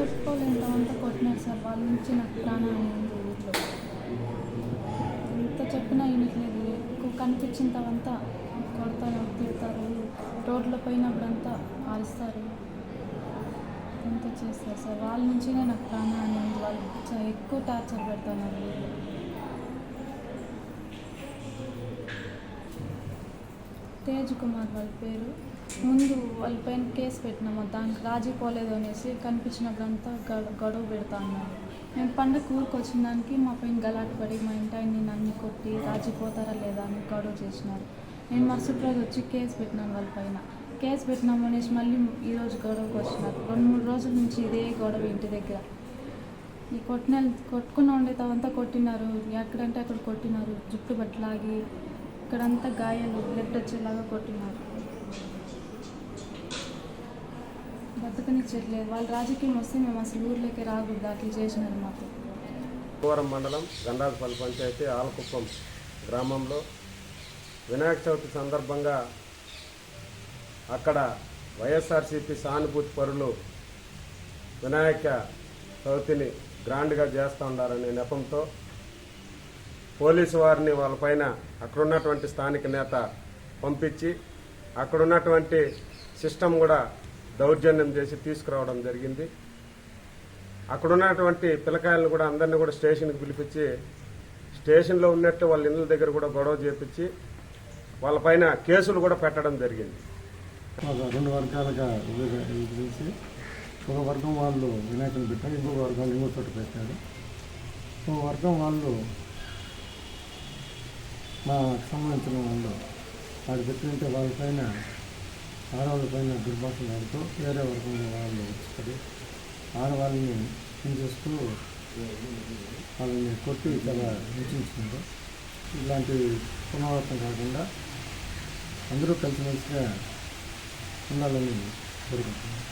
చెప్పుకోలేంతమంతా కొట్టినారు సార్. వాళ్ళ నుంచి నాకు ప్రాణాన్ని ఉంది ఎంత చెప్పినా వినట్లేదు. ఎక్కువ కనిపించినంతవంతా కొడతారు తిడతారు. రోడ్ల పోయినప్పుడంతా అరుస్తారు. ఎంత చేస్తారు సార్? వాళ్ళ నుంచినే నాకు ప్రాణాన్ని ఉంది. వాళ్ళు చ- ఎక్కువ టార్చర్ పెడతాను తేజ్ కుమార్ వాళ్ళ పేరు. ముందు వాళ్ళ పైన కేసు పెట్టినాము దానికి రాజీ పోలేదు అనేసి కనిపించినప్పుడంతా గొడవ గొడవ పెడతా అన్నారు. మేము పండుగ ఊరికి వచ్చిన దానికి మా పైన గలాటపడి మా ఇంటి ఆయన్ని నన్ను కొట్టి రాజీ పోతారా లేదా అని గొడవ చేసినారు. నేను మరుసటి రోజు వచ్చి కేసు పెట్టినాను వాళ్ళ పైన. కేసు పెట్టినాము అనేసి మళ్ళీ ఈరోజు గొడవకు వచ్చినారు. రెండు మూడు రోజుల నుంచి ఇదే గొడవ ఇంటి దగ్గర. ఈ కొట్టిన కొట్టుకున్న తవంతా కొట్టినారు. ఎక్కడంటే అక్కడ కొట్టినారు. జుట్టు బట్టలాగి ఇక్కడంతా గాయాలు బ్లడ్ వచ్చేలాగా కొట్టినారు. బతకనిచ్చట్లేదు. వాళ్ళు రాజకీయం వస్తే మేము అసలు ఊర్లోకి రాకూడదు అట్లా చేసినారు మాకు. పూవరం మండలం గండాజపల్లి పంచాయతీ ఆలకుప్పం గ్రామంలో వినాయక చవితి సందర్భంగా అక్కడ వైఎస్ఆర్సీపీ సానుభూతి పరులు వినాయక చవితిని గ్రాండ్గా చేస్తూ ఉండాలనే నెపంతో పోలీసు వారిని వాళ్ళపైన అక్కడున్నటువంటి స్థానిక నేత పంపించి అక్కడున్నటువంటి సిస్టమ్ కూడా దౌర్జన్యం చేసి తీసుకురావడం జరిగింది. అక్కడ ఉన్నటువంటి పిల్లకాయలను కూడా అందరినీ కూడా స్టేషన్కి పిలిపించి స్టేషన్లో ఉన్నట్టు వాళ్ళ ఇళ్ళ దగ్గర కూడా గొడవ చేపించి వాళ్ళపైన కేసులు కూడా పెట్టడం జరిగింది. రెండు వర్గాలుగా విభజ- విభజించి ఒక వర్గం వాళ్ళు వినాయకుని పెట్టారు ఇంకొక వర్గం ఇంకో చోట పెట్టారు. ఒక వర్గం వాళ్ళు మాకు సంబంధించిన వాళ్ళు వాడు పెట్టింటే వాళ్ళపైన ఆడవాళ్ళ పైన దుర్భాషలు ఆడుతూ వేరే వర్గం వాళ్ళు వచ్చి ఆడవాళ్ళని హింసిస్తూ వాళ్ళని కొట్టి చాలా హింసించారు ఇలాంటి పునరావృతం కాకుండా అందరూ కలిసిమెలిసిగా ఉండాలని కోరుకుంటున్నాను.